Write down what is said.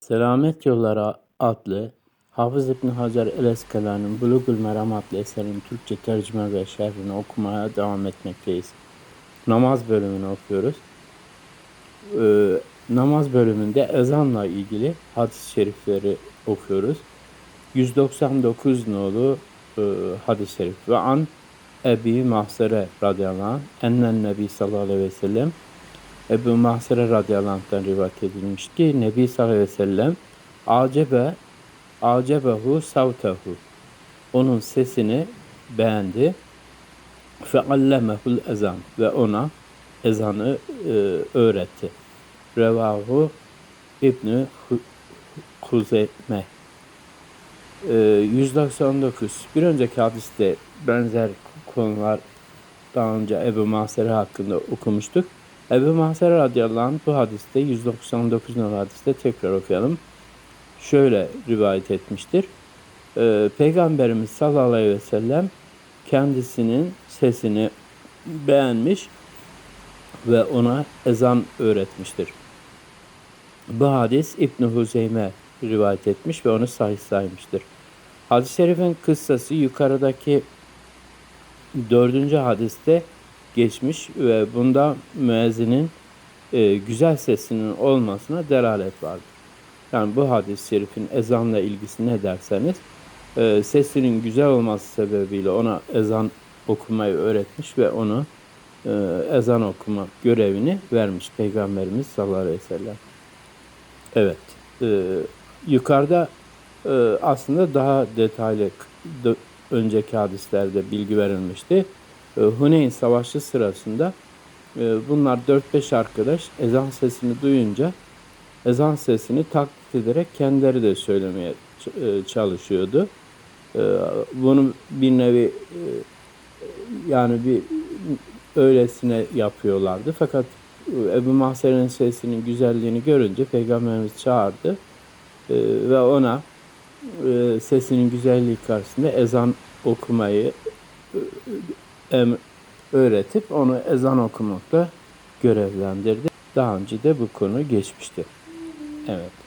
Selamet Yolları adlı Hafız İbni Hacer el-Eskalani'nin Bulugul Meram adlı eserinin Türkçe tercüme ve şerhini okumaya devam etmekteyiz. Namaz bölümünü okuyoruz. Ee, namaz bölümünde ezanla ilgili hadis-i şerifleri okuyoruz. 199 nolu e, hadis-i şerif. Ve an Ebi Mahsere radıyallahu anh ennen nebi sallallahu aleyhi ve sellem Ebu Mahsere radıyallahu rivayet edilmiş ki Nebi sallallahu aleyhi ve sellem acebe acebehu savtehu. Onun sesini beğendi. Fe allemehul ezan. Ve ona ezanı e, öğretti. Revahu İbni Huzeyme. E, 199 bir önceki hadiste benzer konular daha önce Ebu Mahsere hakkında okumuştuk. Ebu Mahsere radıyallahu anh bu hadiste 199 numaralı hadiste tekrar okuyalım. Şöyle rivayet etmiştir. Ee, Peygamberimiz sallallahu aleyhi ve sellem kendisinin sesini beğenmiş ve ona ezan öğretmiştir. Bu hadis İbn Huzeyme rivayet etmiş ve onu sahih saymıştır. Hadis-i şerifin kıssası yukarıdaki dördüncü hadiste geçmiş ve bunda müezzinin e, güzel sesinin olmasına delalet vardır. Yani bu hadis-i şerifin ezanla ilgisi ne derseniz e, sesinin güzel olması sebebiyle ona ezan okumayı öğretmiş ve onu e, ezan okuma görevini vermiş Peygamberimiz sallallahu aleyhi ve sellem. Evet. e, yukarıda e, aslında daha detaylı önceki hadislerde bilgi verilmişti. E, Huneyn Savaşı sırasında e, bunlar 4-5 arkadaş ezan sesini duyunca ezan sesini taklit ederek kendileri de söylemeye e, çalışıyordu. E, bunu bir nevi e, yani bir öylesine yapıyorlardı. Fakat Ebu Mahser'in sesinin güzelliğini görünce Peygamberimiz çağırdı ve ona sesinin güzelliği karşısında ezan okumayı öğretip onu ezan okumakla görevlendirdi. Daha önce de bu konu geçmişti. Evet.